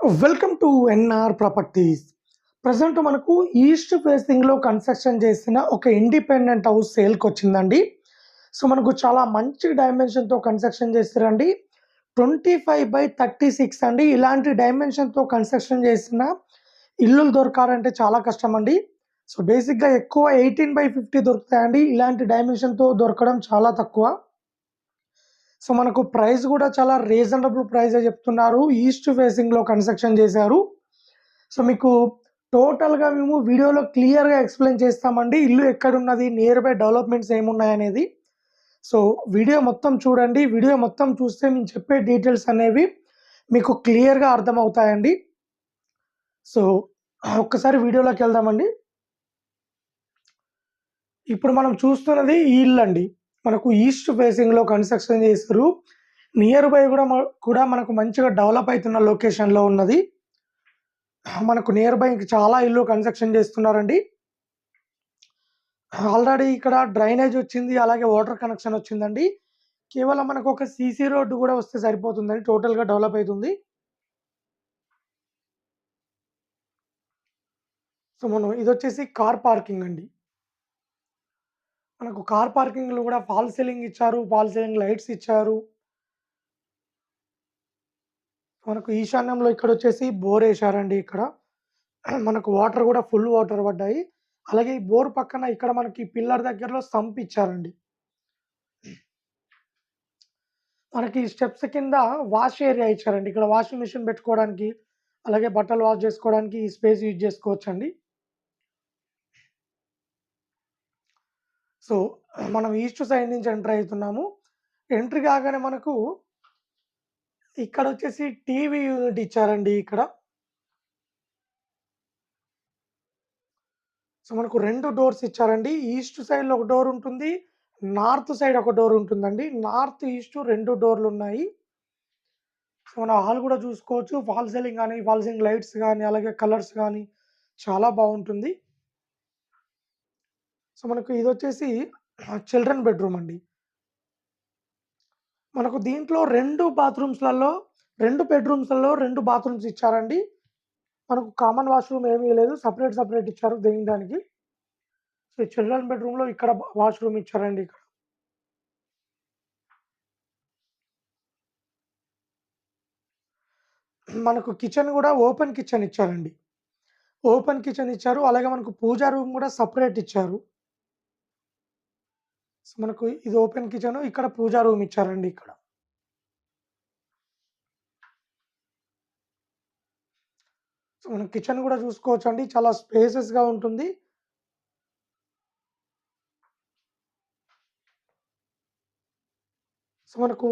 Welcome to NR properties. Present మనకు east ఫేసింగ్లో construction చేసిన ఒక ఇండిపెండెంట్ హౌస్ సేల్కి వచ్చిందండి. సో మనకు చాలా మంచి డైమెన్షన్తో కన్స్ట్రక్షన్ చేస్తారండి. Twenty five by thirty six అండి. ఇలాంటి డైమెన్షన్తో కన్స్ట్రక్షన్ చేసిన ఇల్లులు దొరకాలంటే చాలా కష్టం అండి సో బేసిక్గా ఎక్కువ ఎయిటీన్ బై ఫిఫ్టీ దొరుకుతాయండి. ఇలాంటి డైమెన్షన్తో దొరకడం చాలా తక్కువ. సో మనకు ప్రైస్ కూడా చాలా రీజనబుల్ ప్రైస్ చెప్తున్నారు. ఈస్ట్ ఫేసింగ్లో కన్స్ట్రక్షన్ చేశారు. సో మీకు టోటల్గా మేము వీడియోలో క్లియర్గా ఎక్స్ప్లెయిన్ చేస్తామండి. ఇల్లు ఎక్కడున్నది నియర్ బై డెవలప్మెంట్స్ ఏమున్నాయనేది. సో వీడియో మొత్తం చూడండి. వీడియో మొత్తం చూస్తే మేము చెప్పే డీటెయిల్స్ అనేవి మీకు క్లియర్గా అర్థమవుతాయండి. సో ఒక్కసారి వీడియోలోకి వెళ్దామండి. ఇప్పుడు మనం చూస్తున్నది ఈ ఇల్లు అండి మనకు ఈస్ట్ ఫేసింగ్లో కన్స్ట్రక్షన్ చేశారు. నియర్ బై కూడా కూడా మనకు మంచిగా డెవలప్ అవుతున్న లొకేషన్లో ఉన్నది. మనకు నియర్ బై చాలా ఇల్లు కన్స్ట్రక్షన్ చేస్తున్నారండి. ఆల్రెడీ ఇక్కడ డ్రైనేజ్ వచ్చింది అలాగే వాటర్ కనెక్షన్ వచ్చిందండి. కేవలం మనకు ఒక సీసీ రోడ్డు కూడా వస్తే సరిపోతుందండి టోటల్గా డెవలప్ అవుతుంది. సో మనం ఇది వచ్చేసి కార్ పార్కింగ్ అండి. మనకు కార్ పార్కింగ్లో కూడా ఫాల్ సీలింగ్ ఇచ్చారు ఫాల్ సీలింగ్ లైట్స్ ఇచ్చారు. మనకు ఈశాన్యంలో ఇక్కడ వచ్చేసి బోర్ వేశారండి ఇక్కడ. మనకు వాటర్ కూడా ఫుల్ వాటర్ పడ్డాయి. అలాగే ఈ బోర్ పక్కన ఇక్కడ మనకి పిల్లర్ దగ్గరలో సంప్ ఇచ్చారండి. మనకి స్టెప్స్ కింద వాష్ ఏరియా ఇచ్చారండి. ఇక్కడ వాషింగ్ మిషన్ పెట్టుకోవడానికి అలాగే బట్టలు వాష్ చేసుకోవడానికి ఈ స్పేస్ యూజ్ చేసుకోవచ్చండి. సో మనం ఈస్ట్ సైడ్ నుంచి ఎంటర్ అవుతున్నాము. ఎంట్రీ కాగానే మనకు ఇక్కడ వచ్చేసి టీవీ యూనిట్ ఇచ్చారండి ఇక్కడ. సో మనకు రెండు డోర్స్ ఇచ్చారండి. ఈస్ట్ సైడ్లో ఒక డోర్ ఉంటుంది. నార్త్ సైడ్ ఒక డోర్ ఉంటుందండి. నార్త్ ఈస్ట్ రెండు డోర్లు ఉన్నాయి సో మన హాల్ కూడా చూసుకోవచ్చు. ఫాల్ సీలింగ్ కానీ ఫాల్ సీలింగ్ లైట్స్ కానీ అలాగే కలర్స్ కానీ చాలా బాగుంటుంది. సో మనకు ఇది వచ్చేసి చిల్డ్రన్ బెడ్రూమ్ అండి. మనకు దీంట్లో రెండు బాత్రూమ్స్లలో రెండు బెడ్రూమ్స్లలో రెండు బాత్రూమ్స్ ఇచ్చారండి. మనకు కామన్ వాష్రూమ్ ఏమీ లేదు. సపరేట్ సపరేట్ ఇచ్చారు దేని దానికి సో చిల్డ్రన్ బెడ్రూమ్లో ఇక్కడ వాష్రూమ్ ఇచ్చారండి ఇక్కడ. మనకు కిచెన్ కూడా ఓపెన్ కిచెన్ ఇచ్చారండి. ఓపెన్ కిచెన్ ఇచ్చారు. అలాగే మనకు పూజా రూమ్ కూడా సపరేట్ ఇచ్చారు. సో మనకు ఇది ఓపెన్ కిచెన్ ఇక్కడ పూజా రూమ్ ఇచ్చారండి ఇక్కడ. సో మనం కిచెన్ కూడా చూసుకోవచ్చు అండి చాలా స్పేసెస్గా ఉంటుంది. సో మనకు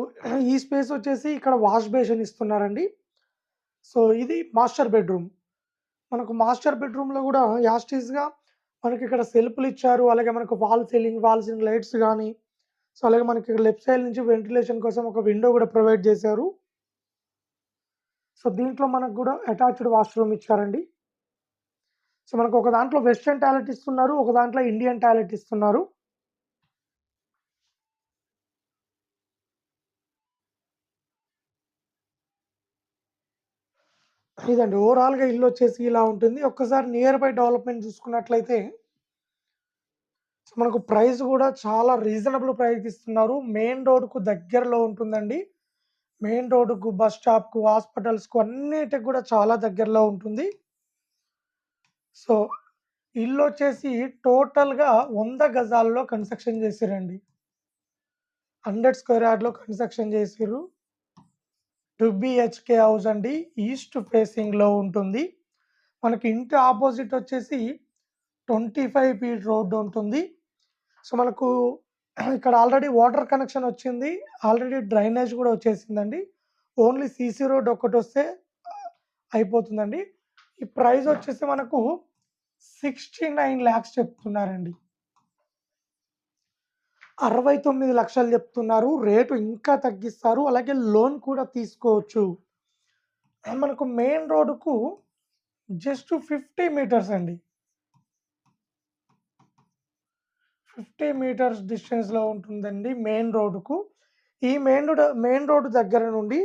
ఈ స్పేస్ వచ్చేసి ఇక్కడ వాష్ బేసిన్ ఇస్తున్నారండి. సో ఇది మాస్టర్ బెడ్రూమ్. మనకు మాస్టర్ బెడ్రూమ్లో కూడా యాస్టీస్గా మనకి ఇక్కడ సెల్ఫ్లు ఇచ్చారు అలాగే మనకు wall ceiling wall ceiling lights కానీ సో అలాగే మనకి ఇక్కడ లెఫ్ట్ సైడ్ నుంచి వెంటిలేషన్ కోసం ఒక విండో కూడా ప్రొవైడ్ చేశారు. సో దీంట్లో మనకు కూడా అటాచ్డ్ వాష్రూమ్ ఇచ్చారండి. సో మనకు ఒక దాంట్లో వెస్ట్రన్ టాయిలెట్ ఇస్తున్నారు ఒక దాంట్లో ఇండియన్ టాయిలెట్ ఇస్తున్నారు. ఇదండి ఓవరాల్గా ఇల్లు వచ్చేసి ఇలా ఉంటుంది. ఒక్కసారి నియర్ బై డెవలప్మెంట్ చూసుకున్నట్లయితే మనకు ప్రైస్ కూడా చాలా రీజనబుల్ ప్రైస్ ఇస్తున్నారు మెయిన్ రోడ్కు దగ్గరలో ఉంటుందండి. మెయిన్ రోడ్డుకు బస్ స్టాప్కు హాస్పిటల్స్కు అన్నిటికి కూడా చాలా దగ్గరలో ఉంటుంది. సో ఇల్లు వచ్చేసి టోటల్గా వంద గజాల్లో కన్స్ట్రక్షన్ చేసిరండి హండ్రెడ్ స్క్వేర్ యార్డ్లో కన్స్ట్రక్షన్ చేసిర్రు. టూ బిహెచ్కే హౌస్ అండి ఈస్ట్ ఫేసింగ్లో ఉంటుంది. మనకి ఇంటి ఆపోజిట్ వచ్చేసి ట్వంటీ ఫైవ్ ఫీట్ రోడ్డు ఉంటుంది. సో మనకు ఇక్కడ ఆల్రెడీ వాటర్ కనెక్షన్ వచ్చింది. ఆల్రెడీ డ్రైనేజ్ కూడా వచ్చేసిందండి. ఓన్లీ సీసీ రోడ్ ఒకటి వస్తే అయిపోతుందండి. ఈ ప్రైస్ వచ్చేసి మనకు సిక్స్టీ నైన్ ల్యాక్స్ చెప్తున్నారండి. అరవై తొమ్మిది లక్షలు చెప్తున్నారు. రేటు ఇంకా తగ్గిస్తారు. అలాగే లోన్ కూడా తీసుకోవచ్చు. మనకు మెయిన్ రోడ్డుకు జస్ట్ ఫిఫ్టీ మీటర్స్ అండి. ఫిఫ్టీ మీటర్స్ డిస్టెన్స్లో ఉంటుందండి మెయిన్ రోడ్డుకు. ఈ మెయిన్ రోడ్ మెయిన్ రోడ్డు దగ్గర నుండి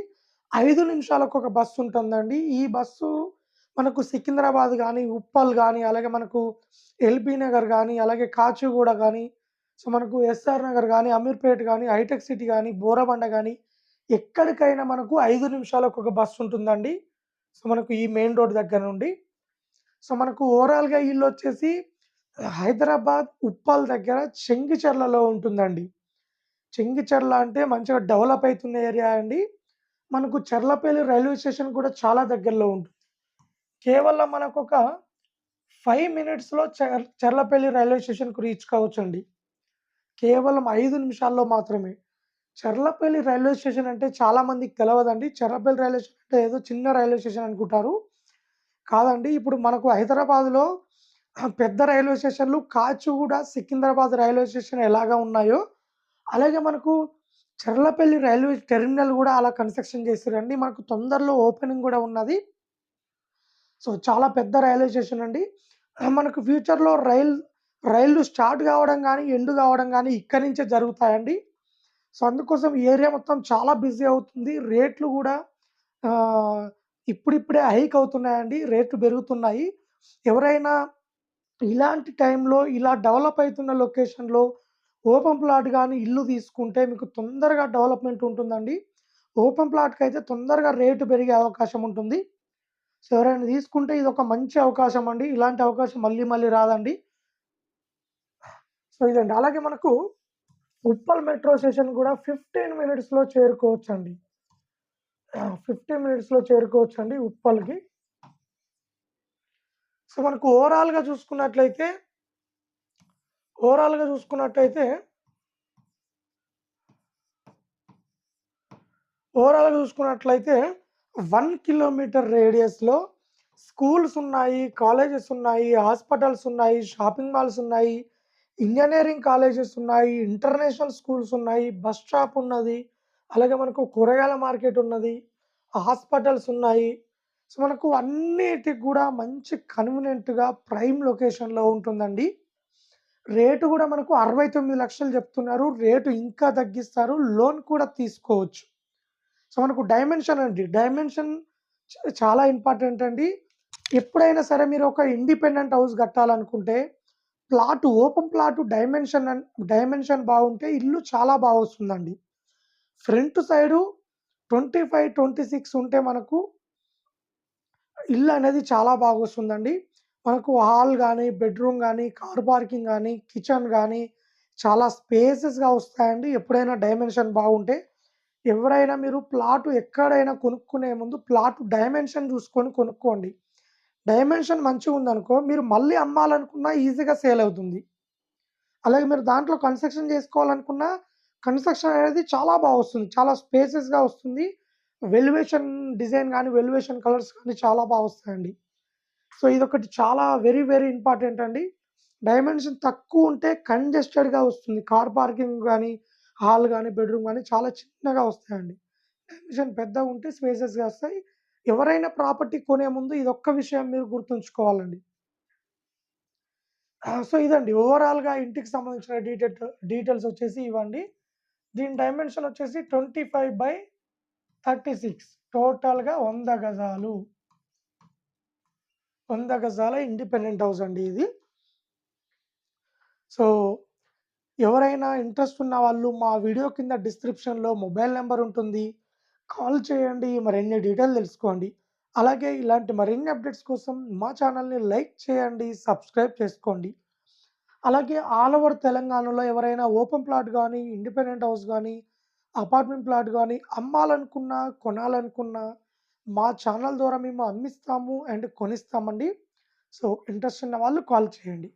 ఐదు నిమిషాలకు ఒక బస్సు ఉంటుందండి. ఈ బస్సు మనకు సికింద్రాబాద్ కానీ ఉప్పల్ కానీ అలాగే మనకు ఎల్బీ నగర్ కానీ అలాగే కాచిగూడ కానీ సో, మనకు ఎస్ఆర్ నగర్ కానీ అమీర్పేట్ కానీ హైటెక్ సిటీ కానీ బోరబండ కానీ ఎక్కడికైనా మనకు ఐదు నిమిషాలకు ఒక బస్సు ఉంటుందండి. సో, మనకు ఈ మెయిన్ రోడ్ దగ్గర నుండి. సో, మనకు ఓవరాల్‌గా ఇల్లొచ్చేసి హైదరాబాద్ ఉప్పల్ దగ్గర చెంగిచెర్లలో ఉంటుందండి. చెంగిచెర్ల అంటే మంచిగా డెవలప్ అవుతున్న ఏరియా అండి. మనకు చెర్లపల్లి రైల్వే స్టేషన్ కూడా చాలా దగ్గరలో ఉంటుంది. కేవలం మనకొక ఫైవ్ మినిట్స్‌లో చెర్ చెర్లపల్లి రైల్వే స్టేషన్‌కు రీచ్ కావచ్చండి. కేవలం ఐదు నిమిషాల్లో మాత్రమే. చర్లపల్లి రైల్వే స్టేషన్ అంటే చాలా మందికి తెలవదండి. చర్లపల్లి రైల్వే స్టేషన్ అంటే ఏదో చిన్న రైల్వే స్టేషన్ అనుకుంటారు. కాదండి. ఇప్పుడు మనకు హైదరాబాద్‌లో పెద్ద రైల్వే స్టేషన్‌లు కాచిగూడ, సికింద్రాబాద్ రైల్వే స్టేషన్ ఎలాగా ఉన్నాయో, అలాగే మనకు చర్లపల్లి రైల్వే టెర్మినల్ కూడా అలా కన్‌స్ట్రక్షన్ చేసిర్రండి. మనకు తొందరలో ఓపెనింగ్ కూడా ఉన్నది. సో, చాలా పెద్ద రైల్వే స్టేషన్ అండి. మనకు ఫ్యూచర్‌లో రైల్ రైళ్ళు స్టార్ట్ కావడం కానీ ఎండు కావడం కానీ ఇక్కడి నుంచే జరుగుతాయండి. సో, అందుకోసం ఏరియా మొత్తం చాలా బిజీ అవుతుంది. రేట్లు కూడా ఇప్పుడిప్పుడే హైక్ అవుతున్నాయండి. రేట్లు పెరుగుతున్నాయి. ఎవరైనా ఇలాంటి టైంలో ఇలా డెవలప్ అవుతున్న లొకేషన్‌లో ఓపెన్ ప్లాట్ కానీ ఇల్లు తీసుకుంటే మీకు తొందరగా డెవలప్‌మెంట్ ఉంటుందండి. ఓపెన్ ప్లాట్‌కైతే తొందరగా రేటు పెరిగే అవకాశం ఉంటుంది. సో, ఎవరైనా తీసుకుంటే ఇది ఒక మంచి అవకాశం అండి. ఇలాంటి అవకాశం మళ్ళీ మళ్ళీ రాదండి. సో, ఇదండి. అలాగే మనకు ఉప్పల్ మెట్రో స్టేషన్ కూడా ఫిఫ్టీన్ మినిట్స్‌లో చేరుకోవచ్చండి. ఆ! 15 మినిట్స్‌లో చేరుకోవచ్చండి ఉప్పల్‌కి. సో, మనకు ఓవరాల్‌గా చూసుకున్నట్లయితే ఓవరాల్‌గా చూసుకున్నట్టయితే ఓవరాల్‌గా చూసుకున్నట్లయితే వన్ కిలోమీటర్ రేడియస్‌లో స్కూల్స్ ఉన్నాయి, కాలేజెస్ ఉన్నాయి, హాస్పిటల్స్ ఉన్నాయి, షాపింగ్ మాల్స్ ఉన్నాయి, ఇంజనీరింగ్ కాలేజెస్ ఉన్నాయి, ఇంటర్నేషనల్ స్కూల్స్ ఉన్నాయి, బస్ స్టాప్ ఉన్నది. అలాగే మనకు కూరగాయల మార్కెట్ ఉన్నది. హాస్పిటల్స్ ఉన్నాయి. సో, మనకు అన్నిటికి కూడా మంచి కన్వీనియంట్‌గా ప్రైమ్ లొకేషన్‌లో ఉంటుందండి. రేటు కూడా మనకు 69,00,000 చెప్తున్నారు. రేటు ఇంకా తగ్గిస్తారు. లోన్ కూడా తీసుకోవచ్చు. సో, మనకు డైమెన్షన్ అండి. డైమెన్షన్ చాలా ఇంపార్టెంట్ అండి. ఎప్పుడైనా సరే మీరు ఒక independent house కట్టాలనుకుంటే plot open plot dimension dimension బాగుంటే ఇల్లు చాలా బాగా వస్తుందండి. ఫ్రంట్ సైడు 25, 26 ఉంటే మనకు ఇల్లు అనేది చాలా బాగొస్తుందండి. మనకు హాల్ కానీ బెడ్‌రూమ్ కానీ కార్ పార్కింగ్ కానీ కిచెన్ కానీ చాలా స్పేసెస్‌గా వస్తాయండి. ఎప్పుడైనా డైమెన్షన్ బాగుంటే. ఎవరైనా మీరు ప్లాట్ ఎక్కడైనా కొనుక్కునే ముందు ప్లాట్ డైమెన్షన్ చూసుకొని కొనుక్కోండి. డైమెన్షన్ మంచిగా ఉందనుకో మీరు మళ్ళీ అమ్మాలనుకున్నా ఈజీగా సేల్ అవుతుంది. అలాగే మీరు దాంట్లో కన్‌స్ట్రక్షన్ చేసుకోవాలనుకున్నా కన్‌స్ట్రక్షన్ అనేది చాలా బాగా వస్తుంది. చాలా స్పేసెస్‌గా వస్తుంది. వెల్యువేషన్ డిజైన్ కానీ వెల్యువేషన్ కలర్స్ కానీ చాలా బాగా వస్తాయండి. సో, ఇదొకటి చాలా వెరీ వెరీ ఇంపార్టెంట్ అండి. డైమెన్షన్ తక్కువ ఉంటే కంజెస్టెడ్‌గా వస్తుంది. కార్ పార్కింగ్ కానీ హాల్ కానీ బెడ్‌రూమ్ కానీ చాలా చిన్నగా వస్తాయండి. డైమెన్షన్ పెద్దగా ఉంటే స్పేసెస్‌గా వస్తాయి. ఎవరైనా ప్రాపర్టీ కొనే ముందు ఇది ఒక్క విషయం మీరు గుర్తుంచుకోవాలండి. సో, ఇదండి. ఓవరాల్‌గా ఇంటికి సంబంధించిన డీటెయిల్ డీటెయిల్స్ వచ్చేసి ఇవ్వండి దీని డైమెన్షన్ వచ్చేసి 25/36 టోటల్‌గా వంద గజాలు. వంద గజాల ఇండిపెండెంట్ హౌస్ అండి ఇది. సో, ఎవరైనా ఇంట్రెస్ట్ ఉన్న వాళ్ళు మా వీడియో కింద డిస్క్రిప్షన్‌లో మొబైల్ నెంబర్ ఉంటుంది. కాల్ చేయండి. మరిన్ని డీటెయిల్ తెలుసుకోండి. అలాగే ఇలాంటి మరిన్ని అప్డేట్స్ కోసం మా ఛానల్ని లైక్ చేయండి. సబ్స్క్రైబ్ చేసుకోండి. అలాగే ఆల్ ఓవర్ తెలంగాణలో ఎవరైనా ఓపెన్ ప్లాట్ కానీ ఇండిపెండెంట్ హౌస్ కానీ అపార్ట్మెంట్ ప్లాట్ కానీ అమ్మాలనుకున్నా, కొనాలనుకున్నా మా ఛానల్ ద్వారా మేము అమ్మిస్తాము అండ్ కొనిస్తామండి. సో, ఇంట్రెస్ట్ ఉన్న వాళ్ళు కాల్ చేయండి.